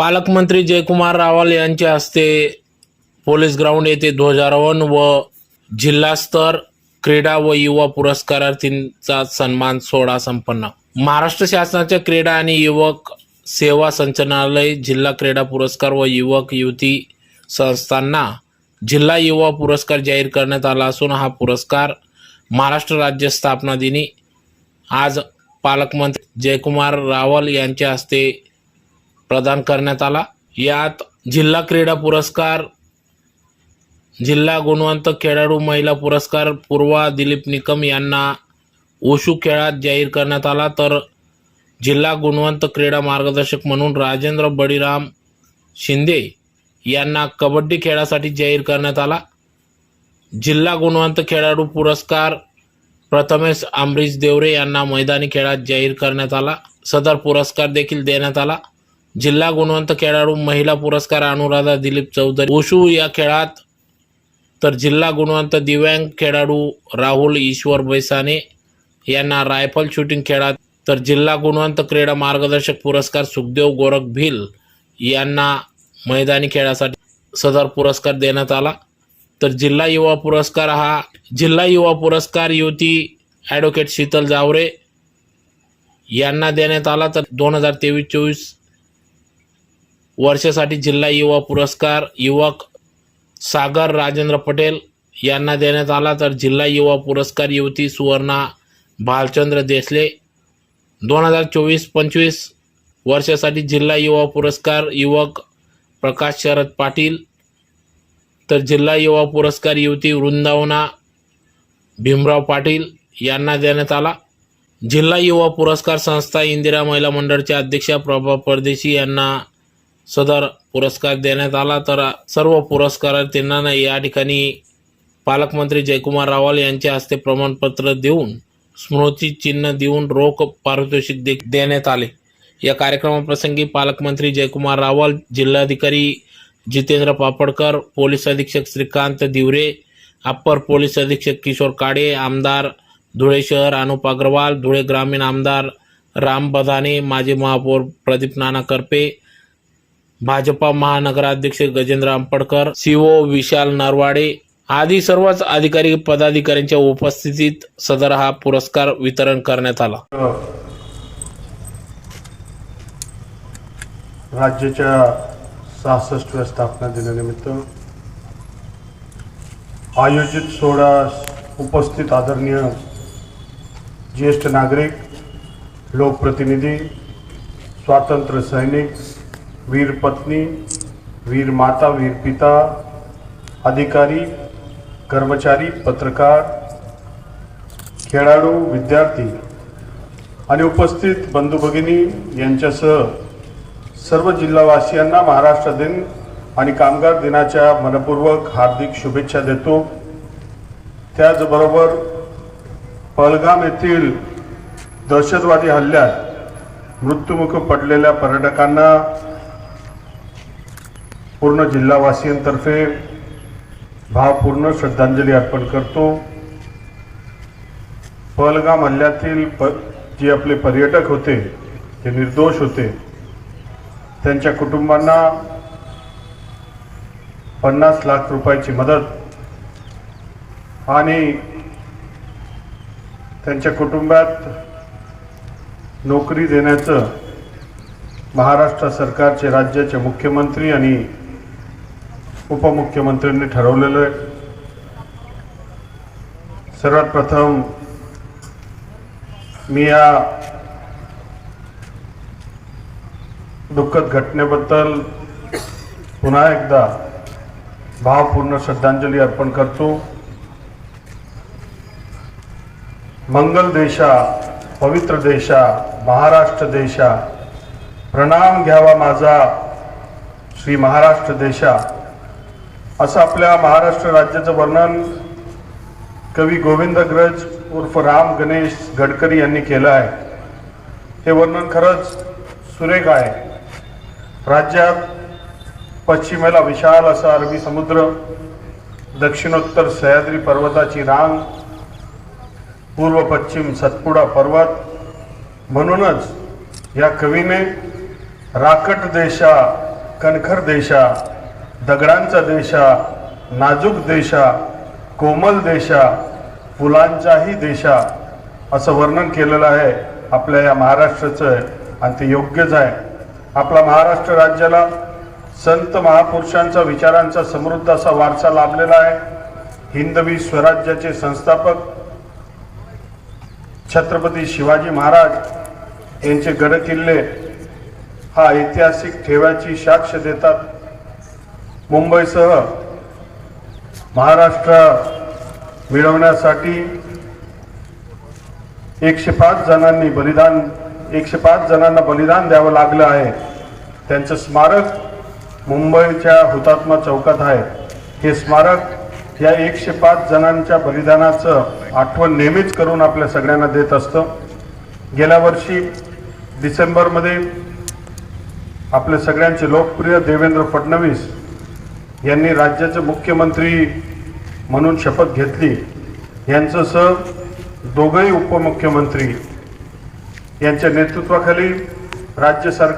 पालकमंत्री जयकुमार रावल यांच्या हस्ते पोलीस ग्राउंड येथे ध्वजारोहण व जिल्हास्तर क्रीडा व युवा पुरस्कारार्थींचा सन्मान सोहळा संपन्न. महाराष्ट्र शासनाच्या क्रीडा आणि युवक सेवा संचालनालय जिल्हा क्रीडा पुरस्कार व युवक युवती संस्थांना जिल्हा युवा पुरस्कार जाहीर करण्यात आला असून हा पुरस्कार महाराष्ट्र राज्य स्थापना दिनी. आज पालकमंत्री जयकुमार रावल यांच्या हस्ते प्रदान करण्यात आला. यात जिल्हा क्रीडा पुरस्कार जिल्हा गुणवंत खेळाडू महिला पुरस्कार पूर्वा दिलीप निकम यांना ओशू खेळात जाहीर करण्यात आला. तर जिल्हा गुणवंत क्रीडा मार्गदर्शक म्हणून राजेंद्र बळीराम शिंदे यांना कबड्डी खेळासाठी जाहीर करण्यात आला. जिल्हा गुणवंत खेळाडू पुरस्कार प्रथमेश अमरीश देवरे यांना मैदानी खेळात जाहीर करण्यात आला. सदर पुरस्कार देखील देण्यात आला. जिल्हा गुणवंत खेळाडू महिला पुरस्कार अनुराधा दिलीप चौधरी. वुशू या खेळात तर जिल्हा गुणवंत दिव्यांग खेळाडू राहुल ईश्वर बैसाने यांना रायफल शूटिंग खेळात तर जिल्हा गुणवंत क्रीडा मार्गदर्शक पुरस्कार सुखदेव गोरख भिल यांना मैदानी खेळासाठी सदर पुरस्कार देण्यात आला. तर जिल्हा युवा पुरस्कार हा जिल्हा युवा पुरस्कार युती ॲडव्होकेट शीतल जावरे यांना देण्यात आला. तर दोन हजार तेवीस चोवीस वर्षासाठी जिल्हा युवा पुरस्कार युवक सागर राजेंद्र पटेल यांना देण्यात आला. तर जिल्हा युवा पुरस्कार युवती सुवर्णा भालचंद्र देसले. दोन हजार चोवीस पंचवीस वर्षासाठी जिल्हा युवा पुरस्कार युवक प्रकाश शरद पाटील. तर जिल्हा युवा पुरस्कार युवती वृंदावना भीमराव पाटील यांना देण्यात आला. जिल्हा युवा पुरस्कार संस्था इंदिरा महिला मंडळच्या अध्यक्षा प्रभा परदेशी यांना सदर पुरस्कार देण्यात आला तर सर्व पुरस्कारार्थींना या ठिकाणी पालकमंत्री जयकुमार रावल यांच्या हस्ते प्रमाणपत्र देऊन स्मृती चिन्ह देऊन रोख पारितोषिक दे देण्यात आले. या कार्यक्रमाप्रसंगी पालकमंत्री जयकुमार रावल जिल्हाधिकारी जितेंद्र पापडकर पोलीस अधीक्षक श्रीकांत दिवरे अप्पर पोलीस अधीक्षक किशोर काडे आमदार धुळे शहर अनुप अग्रवाल धुळे ग्रामीण आमदार राम बधाने माजी महापौर प्रदीप नाना करपे भाजपा महानगराध्यक्ष गजेंद्र आंबडकर सीओ विशाल नरवाडे आदी सर्वच अधिकारी पदाधिकाऱ्यांच्या उपस्थितीत सदर हा पुरस्कार वितरण करण्यात आला. राज्याच्या सहासष्टव्या स्थापना दिनानिमित्त आयोजित सोहळा उपस्थित आदरणीय ज्येष्ठ नागरिक लोकप्रतिनिधी स्वातंत्र्य सैनिक वीर पत्नी वीर माता वीर पिता अधिकारी कर्मचारी पत्रकार खेळाडू विद्यार्थी आणि उपस्थित बंधू भगिनी यांच्यासह सर्व जिल्हावासियांना महाराष्ट्र दिन आणि कामगार दिनाच्या मनपूर्वक हार्दिक शुभेच्छा देतो. त्याचबरोबर पळगाम येथील दहशतवादी हल्ल्यात मृत्युमुख पडलेल्या पर्यटकांना पूर्ण जिल्हावासियांतर्फे भावपूर्ण श्रद्धांजली अर्पण करतो. पहलगाम हल्ल्यातील प जे आपले पर्यटक होते ते निर्दोष होते त्यांच्या कुटुंबांना पन्नास लाख रुपयाची मदत आणि त्यांच्या कुटुंबात नोकरी देण्याचं महाराष्ट्र सरकारचे राज्याचे मुख्यमंत्री आणि उपमुख्यमंत्र्यांनी ठरवलेलं आहे. सर्वात प्रथम मी या दुःखद घटनेबद्दल पुन्हा एकदा भावपूर्ण श्रद्धांजली अर्पण करतो. मंगल देशा पवित्र देशा महाराष्ट्र देशा प्रणाम घ्यावा माझा श्री महाराष्ट्र देशा. असं आपल्या महाराष्ट्र राज्याचं वर्णन कवी गोविंदग्रज उर्फ राम गणेश गडकरी यांनी केलं आहे. हे वर्णन खरंच सुरेख आहे. राज्यात पश्चिमेला विशाल असा अरबी समुद्र दक्षिणोत्तर सह्याद्री पर्वताची रांग पूर्व पश्चिम सतपुडा पर्वत. म्हणूनच या कवीने राकट देशा कणखर देशा दगडांचा देशा नाजूक देशा कोमल देशा फुलांचाही देशा असं वर्णन केलेलं आहे आपल्या या महाराष्ट्राचं आहे आणि ते योग्यच आहे. आपला महाराष्ट्र राज्याला संत महापुरुषांचा विचारांचा समृद्ध असा वारसा लाभलेला आहे. हिंदवी स्वराज्याचे संस्थापक छत्रपती शिवाजी महाराज यांचे गडकिल्ले हा ऐतिहासिक ठेव्याची साक्ष देतात. मुंबईसह महाराष्ट्र मिळवण्यासाठी एकशे पाच जणांनी बलिदान एकशे पाच जणांना बलिदान द्यावं लागलं आहे. त्यांचं स्मारक मुंबईच्या हुतात्मा चौकात आहे. हे स्मारक या एकशे पाच जणांच्या बलिदानाचं आठवण नेहमीच करून आपल्या सगळ्यांना देत असतं. गेल्या वर्षी डिसेंबरमध्ये आपले सगळ्यांचे लोकप्रिय देवेंद्र फडणवीस यांनी राज्याचे मुख्यमंत्री म्हणून शपथ घेतली. यांचं सर दोघंही उपमुख्यमंत्री. यांच्या नेतृत्वाखाली राज्य सरकार